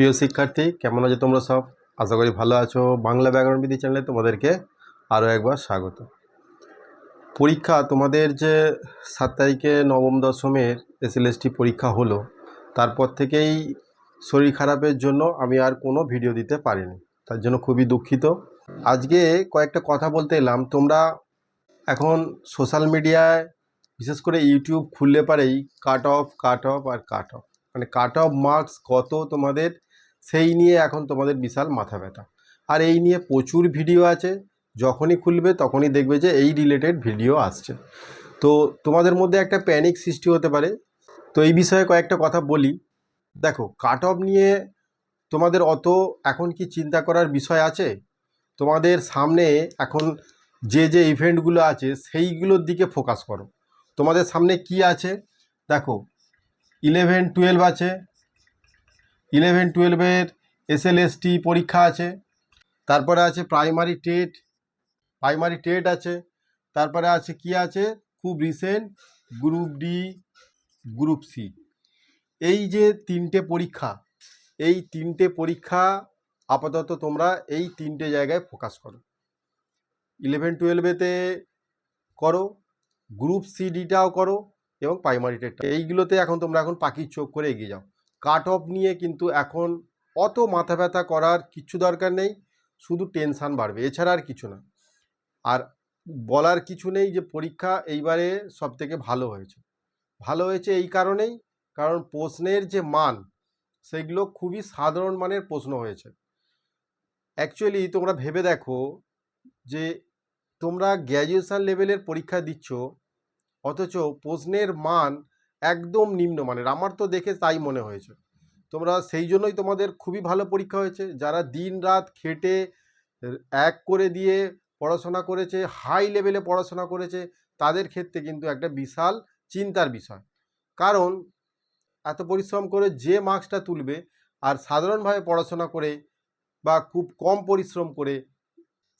প্রিয় শিক্ষার্থী, কেমন আছো তোমরা সব? আশা করি ভালো আছো। বাংলা ব্যাকরণবিধি চ্যানেলে তোমাদেরকে আরও একবার স্বাগত। পরীক্ষা, তোমাদের যে সাত তারিখে নবম দশমের এসএলএসটি পরীক্ষা হলো, তারপর থেকেই শরীর খারাপের জন্য আমি আর কোনো ভিডিও দিতে পারিনি, তার জন্য খুবই দুঃখিত। আজকে কয়েকটা কথা বলতে এলাম। তোমরা এখন সোশ্যাল মিডিয়ায়, বিশেষ করে ইউটিউব খুললে পারেই কাট অফ কাট অফ আর কাট অফ। মানে কাট অফ মার্কস কত তোমাদের সেই নিয়ে এখন তোমাদের বিশাল মাথা ব্যথা। আর এই নিয়ে প্রচুর ভিডিও আছে, যখনই খুলবে তখনই দেখবে যে এই রিলেটেড ভিডিও আসছে। তো তোমাদের মধ্যে একটা প্যানিক সৃষ্টি হতে পারে। তো এই বিষয়ে কয়েকটা কথা বলি। দেখো কাট অফ নিয়ে তোমাদের অত এখন কি চিন্তা করার বিষয় আছে? তোমাদের সামনে এখন যে যে ইভেন্টগুলো আছে সেইগুলোর দিকে ফোকাস করো। তোমাদের সামনে কি আছে? দেখো ইলেভেন টুয়েলভ আছে। ইলেভেন, টুয়েলভের এসএলএসটি পরীক্ষা আছে, তারপরে আছে প্রাইমারি টেট প্রাইমারি টেট আছে, তারপরে আছে কি আছে? খুব recent group D, group C. এই যে তিনটে পরীক্ষা, এই তিনটে পরীক্ষা আপাতত তোমরা এই তিনটে জায়গায় ফোকাস করো। ইলেভেন, টুয়েলভেতে করো, গ্রুপ সি ডিটাও করো এবং প্রাইমারি টেটটা এইগুলোতে এখন তোমরা এখন পাখির চোখ করে এগিয়ে যাও। কাট অফ নিয়ে কিন্তু এখন অত মাথা ব্যথা করার কিচ্ছু দরকার নেই, শুধু টেনশান বাড়বে, এছাড়া আর কিছু না। আর বলার কিছু নেই যে পরীক্ষা এইবারে সব থেকে ভালো হয়েছে। ভালো হয়েছে এই কারণেই, কারণ প্রশ্নের যে মান, সেগুলো খুবই সাধারণ মানের প্রশ্ন হয়েছে। অ্যাকচুয়ালি তোমরা ভেবে দেখো যে তোমরা গ্র্যাজুয়েশন লেভেলের পরীক্ষা দিচ্ছ, অথচ প্রশ্নের মান একদম নিম্নমানের আমার তো দেখে তাই মনে হয়েছে। তোমরা সেই জন্যই তোমাদের খুবই ভালো পরীক্ষা হয়েছে। যারা দিন রাত খেটে এক করে দিয়ে পড়াশোনা করেছে হাই লেভেলে পড়াশোনা করেছে, তাদের ক্ষেত্রে কিন্তু একটা বিশাল চিন্তার বিষয়। কারণ এত পরিশ্রম করে যে মার্কসটা তুলবে আর সাধারণভাবে পড়াশোনা করে বা খুব কম পরিশ্রম করে,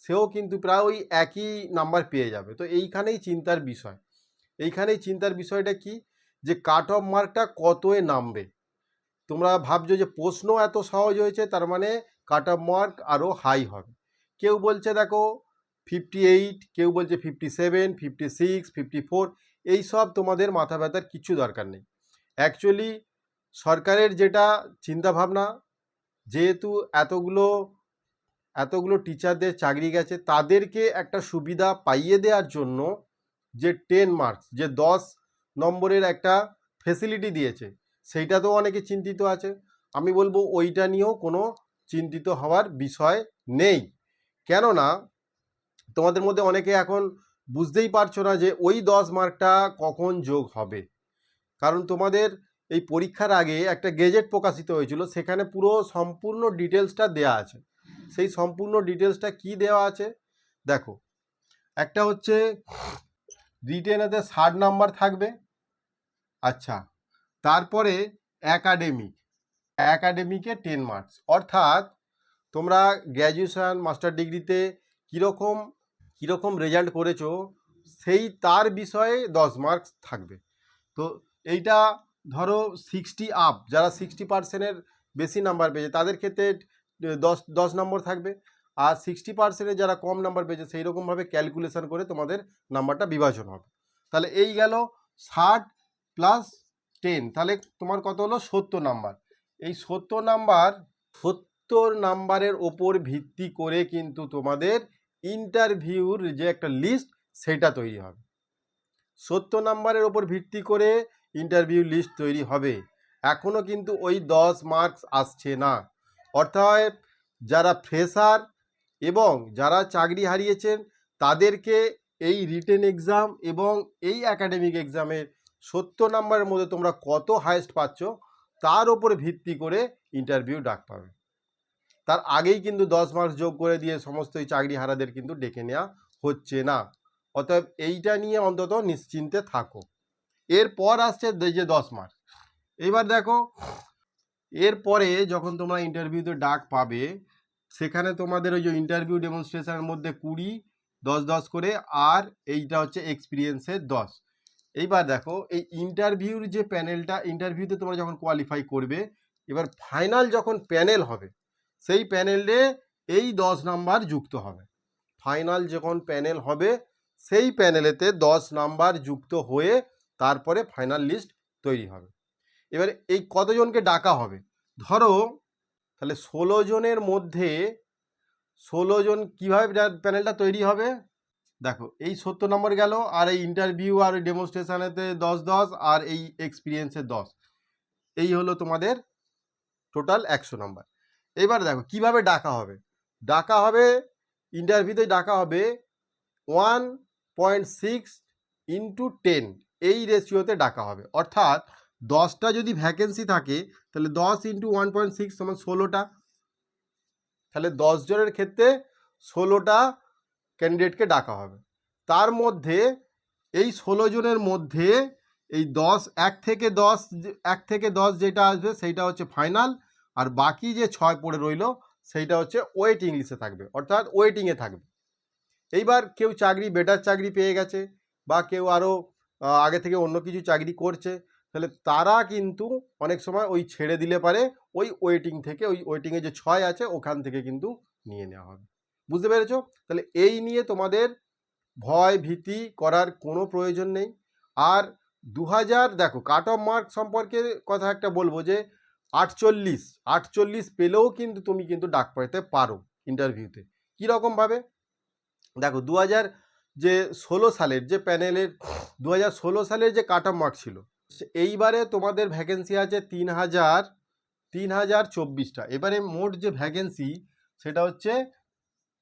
সেও কিন্তু প্রায় ওই একই নাম্বার পেয়ে যাবে। তো এইখানেই চিন্তার বিষয়। এইখানেই চিন্তার বিষয়টা কি? যে কাট অফ মার্কটা কতয়ে নামবে? তোমরা ভাবছ যে প্রশ্ন এত সহজ হয়েছে, তার মানে কাট অফ মার্ক আরও হাই হবে। কেউ বলছে দেখো ফিফটি এইট কেউ বলছে fifty seven fifty six fifty four এইসব তোমাদের মাথা ব্যথার কিছু দরকার নেই। অ্যাকচুয়ালি সরকারের যেটা চিন্তাভাবনা, যেহেতু এতগুলো এতগুলো টিচারদের চাকরি গেছে, তাদেরকে একটা সুবিধা পাইয়ে দেওয়ার জন্য যে টেন মার্কস যে দশ নম্বরের একটা ফেসিলিটি দিয়েছে। সেইটা তো অনেকে চিন্তিত আছে। আমি বলব ওইটা নিয়েও কোনো চিন্তিত হওয়ার বিষয় নেই। কেননা, তোমাদের মধ্যে অনেকে এখন বুঝতেই পারছ না যে ওই দশ মার্কটা কখন যোগ হবে। কারণ তোমাদের এই পরীক্ষার আগে একটা গেজেট প্রকাশিত হয়েছিল, সেখানে পুরো সম্পূর্ণ ডিটেলসটা দেয়া আছে। সেই সম্পূর্ণ ডিটেলসটা কি দেওয়া আছে? দেখো, একটা হচ্ছে রিটেনেতে ষাট নাম্বার থাকবে। আচ্ছা তারপরে অ্যাকাডেমিক অ্যাকাডেমিকে টেন মার্কস অর্থাৎ তোমরা গ্র্যাজুয়েশন মাস্টার ডিগ্রিতে কীরকম কীরকম রেজাল্ট করেছ, সেই তার বিষয়ে দশ মার্কস থাকবে। তো এইটা ধরো সিক্সটি আপ যারা সিক্সটি পার্সেন্টের বেশি নাম্বার পেয়েছে, তাদের ক্ষেত্রে দশ দশ নম্বর থাকবে। আর সিক্সটি পার্সেন্টের যারা কম নাম্বার পেয়েছে সেই রকমভাবে ক্যালকুলেশন করে তোমাদের নাম্বারটা বিভাজন হবে। তাহলে এই গেল ষাট প্লাস টেন তাহলে তোমার কত হলো? সত্তর নাম্বার এই সত্তর নাম্বার সত্তর নাম্বারের ওপর ভিত্তি করে কিন্তু তোমাদের ইন্টারভিউর যে একটা লিস্ট সেটা তৈরি হবে। সত্তর নাম্বারের ওপর ভিত্তি করে ইন্টারভিউ লিস্ট তৈরি হবে। এখনও কিন্তু ওই দশ মার্কস আসছে না। অর্থাৎ যারা ফ্রেশার এবং যারা চাকরি হারিয়েছেন, তাদেরকে এই রিটেন এক্সাম এবং এই অ্যাকাডেমিক এক্সামের সত্তর নাম্বারের মধ্যে তোমরা কত হায়েস্ট পাচ্ছ, তার ওপরে ভিত্তি করে ইন্টারভিউ ডাক পাবে। তার আগেই কিন্তু দশ মার্কস যোগ করে দিয়ে সমস্ত এই চাকরি হারাদের কিন্তু ডেকে নেওয়া হচ্ছে না। অতএব এইটা নিয়ে অন্তত নিশ্চিন্তে থাকো। এরপর আসছে যে- দশ মার্কস এবার দেখো, এরপরে যখন তোমরা ইন্টারভিউতে ডাক পাবে সেখানে তোমাদের ওই যে ইন্টারভিউ ডেমনস্ট্রেশনের মধ্যে কুড়ি, দশ দশ করে, আর এইটা হচ্ছে এক্সপিরিয়েন্সের দশ। এইবার দেখো, এই ইন্টারভিউর যে প্যানেলটা ইন্টারভিউতে তোমরা যখন কোয়ালিফাই করবে, এবার ফাইনাল যখন প্যানেল হবে, সেই প্যানেলে এই দশ নাম্বার যুক্ত হবে। ফাইনাল যখন প্যানেল হবে, সেই প্যানেলেতে দশ নাম্বার যুক্ত হয়ে তারপরে ফাইনাল লিস্ট তৈরি হবে। এবার এই কতজনকে ডাকা হবে? ধরো তাহলে ষোলো জনের মধ্যে ষোলো জন কীভাবে প্যানেলটা তৈরি হবে? দেখো, এই সত্তর নম্বর গেল, আর এই ইন্টারভিউ আর ডেমনস্ট্রেশনেতে দশ দশ, আর এই এক্সপিরিয়েন্সে দশ। এই হলো তোমাদের টোটাল একশো নম্বর। এবার দেখো, কীভাবে ডাকা হবে? ডাকা হবে ইন্টারভিউতে ডাকা হবে one point six into ten এই রেশিওতে ডাকা হবে। অর্থাৎ দশটা যদি ভ্যাকেন্সি থাকে, তাহলে দশ ইন্টু ওয়ান পয়েন্ট সিক্স সমান ষোলোটা। তাহলে দশ জনের ক্ষেত্রে ষোলোটা ক্যান্ডিডেটকে ডাকা হবে। তার মধ্যে, এই ষোলো জনের মধ্যে, এই দশ, এক থেকে দশ এক থেকে দশ যেটা আসবে, সেইটা হচ্ছে ফাইনাল আর বাকি যে ছয় পড়ে রইল, সেইটা হচ্ছে ওয়েটিং লিস্টে থাকবে। অর্থাৎ ওয়েটিংয়ে থাকবে। এইবার কেউ চাকরি বেটার চাকরি পেয়ে গেছে, বা কেউ আরও আগে থেকে অন্য কিছু চাকরি করছে তাহলে তারা কিন্তু অনেক সময় ওই ছেড়ে দিলে পারে, ওই ওয়েটিং থেকে, ওই ওয়েটিংয়ে যে ছয় আছে, ওখান থেকে কিন্তু নিয়ে নেওয়া হবে। বুঝতে পেরেছ? তাহলে এই নিয়ে তোমাদের ভয় ভীতি করার কোনো প্রয়োজন নেই। আর দু হাজার দেখো কাট অফ মার্ক সম্পর্কে কথা একটা বলব যে, আটচল্লিশ আটচল্লিশ পেলেও কিন্তু তুমি কিন্তু ডাক পাইতে পারো ইন্টারভিউতে কীরকমভাবে দেখো দু হাজার যে ষোলো সালের যে প্যানেলের দু হাজার ষোলো সালের যে কাট অফ মার্ক ছিল এইবারে তোমাদের ভ্যাকেন্সি আছে তিন হাজার তিন হাজার চব্বিশটা। এবারে মোট যে ভ্যাকেন্সি সেটা হচ্ছে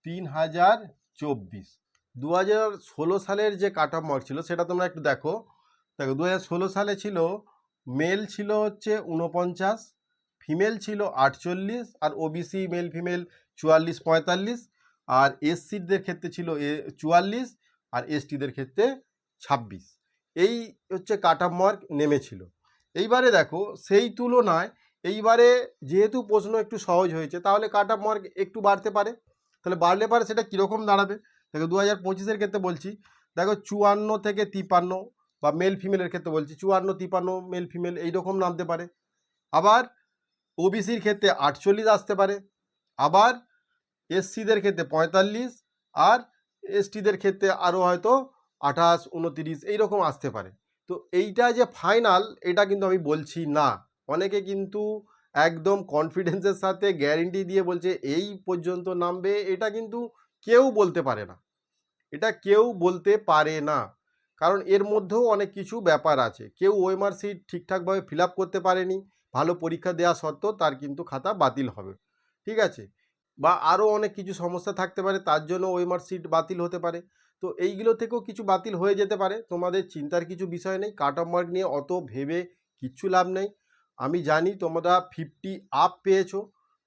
তিন হাজার চব্বিশ। দু হাজার ষোলো সালের যে কাট অফ মার্ক ছিল, সেটা তোমরা একটু দেখো। দেখো, দু হাজার ষোলো সালে ছিল মেল ছিল হচ্ছে উনপঞ্চাশ ফিমেল ছিল আটচল্লিশ, আর ওবিসি মেল ফিমেল চুয়াল্লিশ, পঁয়তাল্লিশ, আর এসসিদের ক্ষেত্রে ছিল এ, চুয়াল্লিশ, আর এসটিদের ক্ষেত্রে ছাব্বিশ। এই হচ্ছে কাট অফ মার্ক নেমেছিল। এইবারে দেখো, সেই তুলনায় এইবারে যেহেতু প্রশ্ন একটু সহজ হয়েছে, তাহলে কাট অফ মার্ক একটু বাড়তে পারে। তাহলে বাড়লে পারে, সেটা কীরকম দাঁড়াবে? দেখো দু হাজার পঁচিশের ক্ষেত্রে বলছি, দেখো চুয়ান্ন থেকে তিপান্ন বা মেল ফিমেলের ক্ষেত্রে বলছি, চুয়ান্ন তিপান্ন মেল ফিমেল এইরকম নামতে পারে। আবার ওবিসির ক্ষেত্রে আটচল্লিশ আসতে পারে, আবার এসসিদের ক্ষেত্রে পঁয়তাল্লিশ, আর এসটিদের ক্ষেত্রে আরও হয়তো আঠাশ, উনতিরিশ, এইরকম আসতে পারে। তো এইটা যে ফাইনাল এটা কিন্তু আমি বলছি না। অনেকে কিন্তু একদম কনফিডেন্সের সাথে গ্যারেন্টি দিয়ে বলছে, এই পর্যন্ত নামবে। এটা কিন্তু কেউ বলতে পারে না। এটা কেউ বলতে পারে না। কারণ এর মধ্যেও অনেক কিছু ব্যাপার আছে। কেউ ওএমআর সিট ঠিকঠাকভাবে ফিল করতে পারেনি। ভালো পরীক্ষা দেওয়া সত্ত্বেও তার কিন্তু খাতা বাতিল হবে। ঠিক আছে? বা আরও অনেক কিছু সমস্যা থাকতে পারে, তার জন্য ওএমআর সিট বাতিল হতে পারে। তো এইগুলো থেকেও কিছু বাতিল হয়ে যেতে পারে। তোমাদের চিন্তার কিছু বিষয় নেই। কাট অফ মার্ক নিয়ে অত ভেবে কিচ্ছু লাভ নেই। আমি জানি তোমরা ফিফটি আপ পেয়েছ।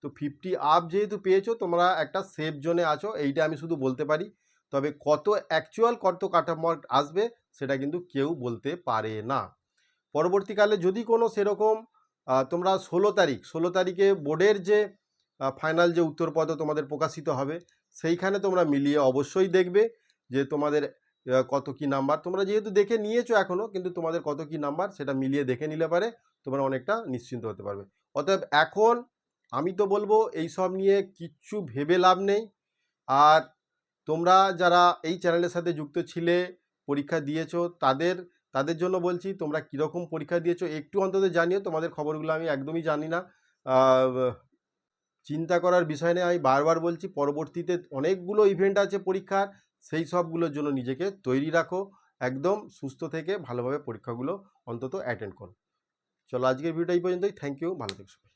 তো ফিফটি আপ যেহেতু পেয়েছ, তোমরা একটা সেফ জোনে আছো, এইটা আমি শুধু বলতে পারি। তবে কত অ্যাকচুয়াল কত কাট অফ মার্ক আসবে, সেটা কিন্তু কেউ বলতে পারে না। পরবর্তীকালে যদি কোনো সেরকম তোমরা ষোলো তারিখ, ষোলো তারিখে বোর্ডের যে ফাইনাল যে উত্তরপত্র তোমাদের প্রকাশিত হবে, সেইখানে তোমরা মিলিয়ে অবশ্যই দেখবে যে তোমাদের কত কি নাম্বার তোমরা যেহেতু দেখে নিয়েছো এখনও কিন্তু তোমাদের কত কি নাম্বার সেটা মিলিয়ে দেখে নিলে পারে, তোমরা অনেকটা নিশ্চিন্ত হতে পারবে। অতএব এখন আমি তো বলব এই সব নিয়ে কিচ্ছু ভেবে লাভ নেই। আর তোমরা যারা এই চ্যানেলের সাথে যুক্ত ছিলে, পরীক্ষা দিয়েছ, তাদের তাদের জন্য বলছি, তোমরা কীরকম পরীক্ষা দিয়েছ, একটু অন্তত জানিও, তোমাদের খবরগুলো আমি একদমই জানি না। চিন্তা করার বিষয় নেই আমি বারবার বলছি পরবর্তীতে অনেকগুলো ইভেন্ট আছে পরীক্ষার, সেই সবগুলোর জন্য নিজেকে তৈরি রাখো, একদম সুস্থ থেকে ভালোভাবে পরীক্ষাগুলো অন্তত অ্যাটেন্ড করো চলো আজকের ভিডিওটা এই পর্যন্তই থ্যাংক ইউ ভালো থেকো।